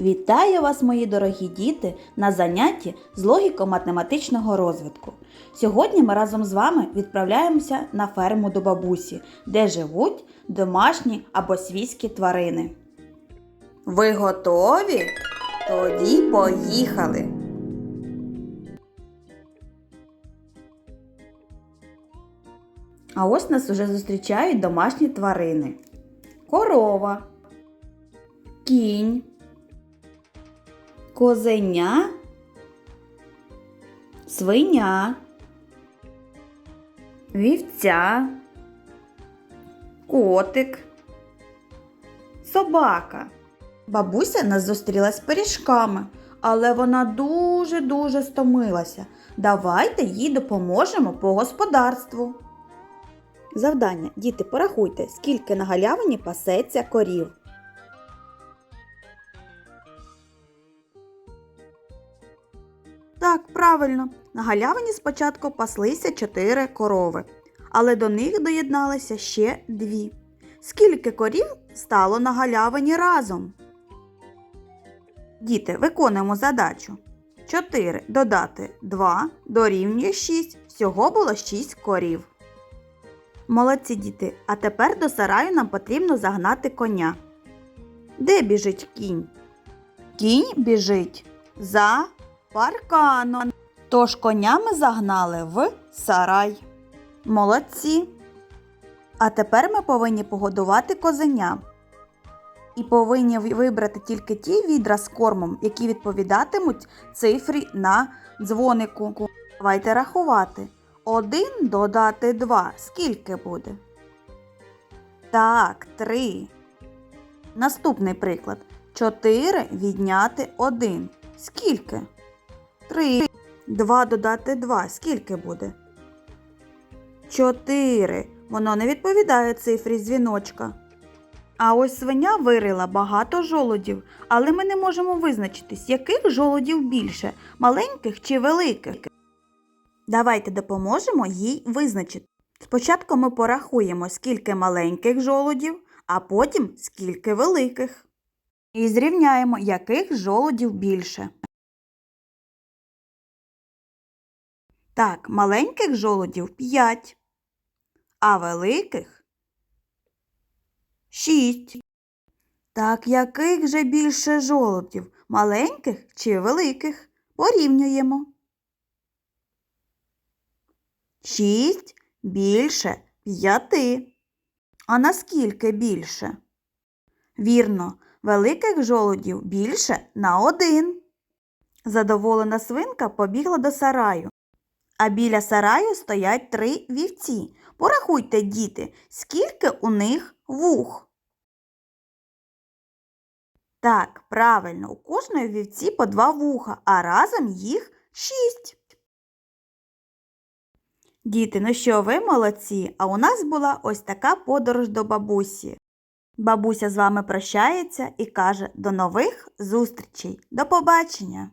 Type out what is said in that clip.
Вітаю вас, мої дорогі діти, на занятті з логіко-математичного розвитку. Сьогодні ми разом з вами відправляємося на ферму до бабусі, де живуть домашні або свійські тварини. Ви готові? Тоді поїхали! А ось нас уже зустрічають домашні тварини. Корова, кінь, козеня, свиня, вівця, котик, собака. Бабуся нас зустріла з пиріжками, але вона дуже-дуже стомилася. Давайте їй допоможемо по господарству. Завдання. Діти, порахуйте, скільки на галявині пасеться корів. Так, правильно. На галявині спочатку паслися чотири корови, але до них доєдналися ще дві. Скільки корів стало на галявині разом? Діти, виконуємо задачу. 4 додати 2 дорівнює 6. Всього було 6 корів. Молодці діти, а тепер до сараю нам потрібно загнати коня. Де біжить кінь? Кінь біжить за парканом. Тож коня ми загнали в сарай. Молодці. А тепер ми повинні погодувати козеня. І повинні вибрати тільки ті відра з кормом, які відповідатимуть цифрі на дзвонику. Давайте рахувати. Один додати два. Скільки буде? Так, три. Наступний приклад. Чотири відняти один. Скільки? Три. Два додати два. Скільки буде? Чотири. Воно не відповідає цифрі дзвіночка. А ось свиня вирила багато жолудів, але ми не можемо визначитись, яких жолудів більше маленьких чи великих. Давайте допоможемо їй визначити. Спочатку ми порахуємо, скільки маленьких жолудів, а потім скільки великих. І зрівняємо, яких жолудів більше. Так, маленьких жолудів 5, а великих 6. Так, яких же більше жолудів? Маленьких чи великих? Порівнюємо. 6 більше 5. А наскільки більше? Вірно, великих жолудів більше на один. Задоволена свинка побігла до сараю. А біля сараю стоять три вівці. Порахуйте, діти, скільки у них вух. Так, правильно, у кожної вівці по два вуха, а разом їх шість. Діти, ну що, ви молодці, а у нас була ось така подорож до бабусі. Бабуся з вами прощається і каже до нових зустрічей. До побачення!